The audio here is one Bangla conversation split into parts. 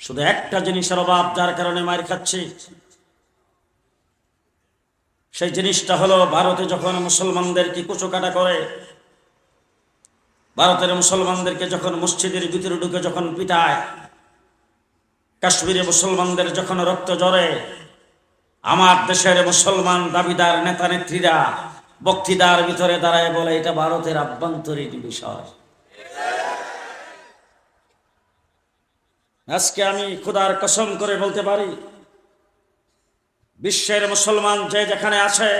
শুধু একটা জিনিসের অভাব যার কারণে মার খাচ্ছি। সেই জিনিসটা হলো ভারতে যখন মুসলমানদেরকে কুচোকাটা করে, ভারতের মুসলমানদেরকে যখন মসজিদের ভিতরে ঢুকে যখন পিটায়, কাশ্মীরে মুসলমানদের যখন রক্ত জড়ে আমার দেশের মুসলমান দাবিদার নেতা নেত্রীরা বক্তৃতার ভিতরে দাঁড়ায় বলে, এটা ভারতের আভ্যন্তরীণ বিষয়। আজকে আমি খুদার কসম করে বলতে পারি, বিশ্বের মুসলমান যে যেখানে আছে,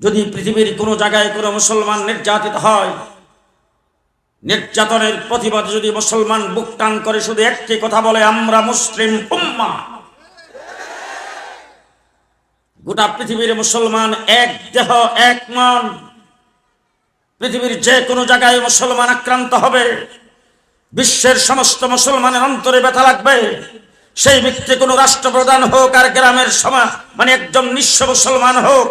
যদি পৃথিবীর কোনো জায়গায় কোনো মুসলমান নির্যাতিত হয়, নির্যাতনের প্রতিবাদ যদি মুসলমান বুক টান করে শুধু একটি কথা বলে, আমরা মুসলিম উম্মা। গোটা পৃথিবীর মুসলমান এক দেহ, এক মন। পৃথিবীর যে কোনো জায়গায় মুসলমান আক্রান্ত হবে। বিশ্বের সমস্ত মুসলমানের অন্তরে ব্যথা লাগবে। সেই ব্যক্তি কোনো রাষ্ট্রপ্রধান হোক আর গ্রামের সমা মানে একজন নিঃস্ব মুসলমান হোক,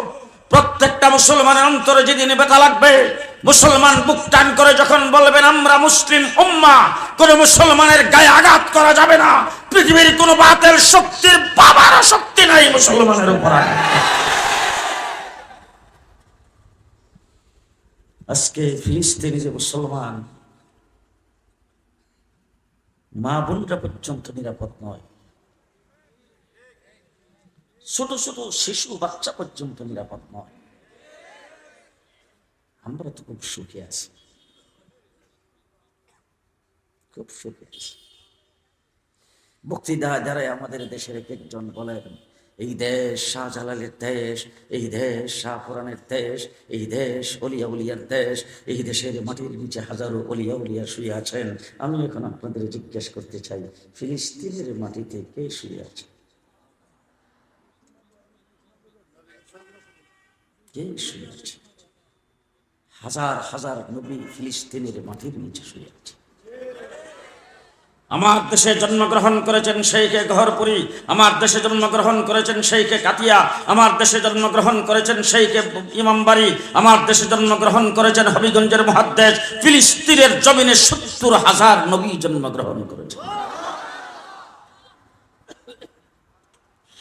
প্রত্যেকটা মুসলমানের অন্তরে যেদিন ব্যথা লাগবে, মুসলমান বুক টান করে যখন বলবেন, আমরা মুসলিম উম্মা, কোন মুসলমানের গায়ে আঘাত করা যাবে না। পৃথিবীর কোনো বাতের শক্তির বাবার শক্তি নাই মুসলমানের উপর আজকে ফিলিস্তিনি যে মুসলমান মা বোনরা পর্যন্ত নিরাপদ নয়। ছোট ছোট শিশু বাচ্চা পর্যন্ত নিরাপদ নয়। আমরা তো খুব সুখে আছি। খুব সুখে আছি। বক্তৃতা দ্বারাই আমাদের দেশের এক একজন বলেন এই দেশ শাহজালালের দেশ, এই দেশ শাহপুরানের দেশ, এই দেশ অলিয়া উলিয়ার দেশ, এই দেশের মাটির নিচে হাজারো অলিয়া উলিয়া শুয়ে আছেন। আমি এখন আপনাদের জিজ্ঞেস করতে চাই, ফিলিস্তিনের মাটিতে কে শুয়ে আছে? কে শুয়ে আছে? হাজার হাজার নবী ফিলিস্তিনের মাটির নিচে শুয়ে আছে। আমার দেশে জন্মগ্রহণ করেছেন সেইকে ঘরপুরি আমার দেশে জন্মগ্রহণ করেছেন সেইকে কাতিয়া, আমার দেশে জন্মগ্রহণ করেছেন সেইকে ইমামবাড়ি, আমার দেশে জন্মগ্রহণ করেছেন হবিগঞ্জের মহাদেশ ফিলিস্তিনের জমিনে সত্তর হাজার নবী জন্মগ্রহণ করেছেন।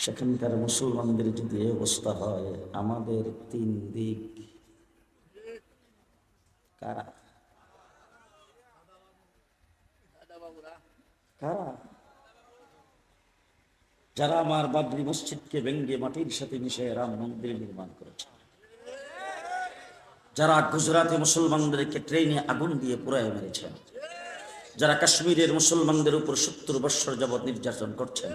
সেখানকার মুসলমানদের যদি এই অবস্থা হয়, আমাদের তিন দিক কারা? কারা? যারা আমার বাবরি মসজিদকে ভেঙ্গে মাটির সাথে মিশে রাম মন্দির নির্মাণ করেছে। যারা গুজরাটে মুসলমানদেরকে ট্রেনে আগুন দিয়ে পুরায় মেরেছেন যারা কাশ্মীরের মুসলমানদের উপর সত্তর বৎসর যাবৎ নির্যাতন করছেন,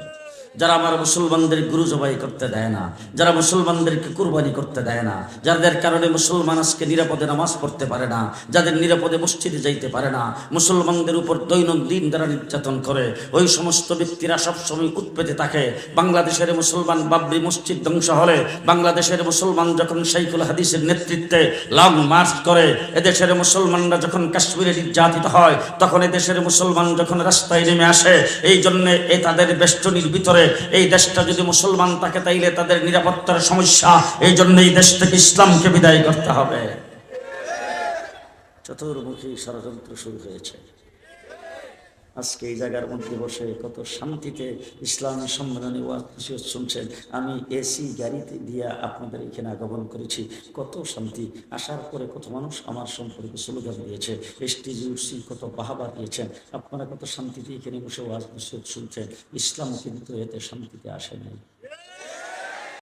যারা আমার মুসলমানদের গুরু জবাই করতে দেয় না, যারা মুসলমানদেরকে কুরবানি করতে দেয় না, যাদের কারণে মুসলমান আজকে নিরাপদে নামাজ পড়তে পারে না, যাদের নিরাপদে মসজিদে যাইতে পারে না, মুসলমানদের উপর দৈনন্দিন যারা নির্যাতন করে, ওই সমস্ত ব্যক্তিরা সবসময় উৎপেতে থাকে। বাংলাদেশের মুসলমান বাবরি মসজিদ ধ্বংস হলে, বাংলাদেশের মুসলমান যখন শাইখুল হাদিসের নেতৃত্বে লং মার্চ করে, এদেশের মুসলমানরা যখন কাশ্মীরে নির্যাতিত হয়, তখন এদেশের মুসলমান যখন রাস্তায় নেমে আসে, এই জন্য এই তাদের বেষ্টনীর ভিতরে, এই দেশটা যদি মুসলমান থাকে তাইলে তাদের নিরাপত্তার সমস্যা, এই জন্য এই দেশ থেকে ইসলামকে বিদায় করতে হবে। চতুর্মুখী ষড়যন্ত্র শুরু হয়েছে। আজকে এই জায়গার মধ্যে বসে কত শান্তিতে ইসলামের সম্মেলনে ওয়াজ শুনছেন। আমি এসি গাড়িতে দিয়া আপনাদের এখানে আগমন করেছি। কত শান্তি, আসার পরে কত মানুষ আমার সম্পর্কে স্লোগান দিয়েছে। এসটিজি উঠছি, কত বাহাবা দিয়েছেন। আপনারা কত শান্তিতে এখানে বসে ওয়াজ শুনছেন। ইসলাম কিন্তু এতে শান্তিতে আসে নাই।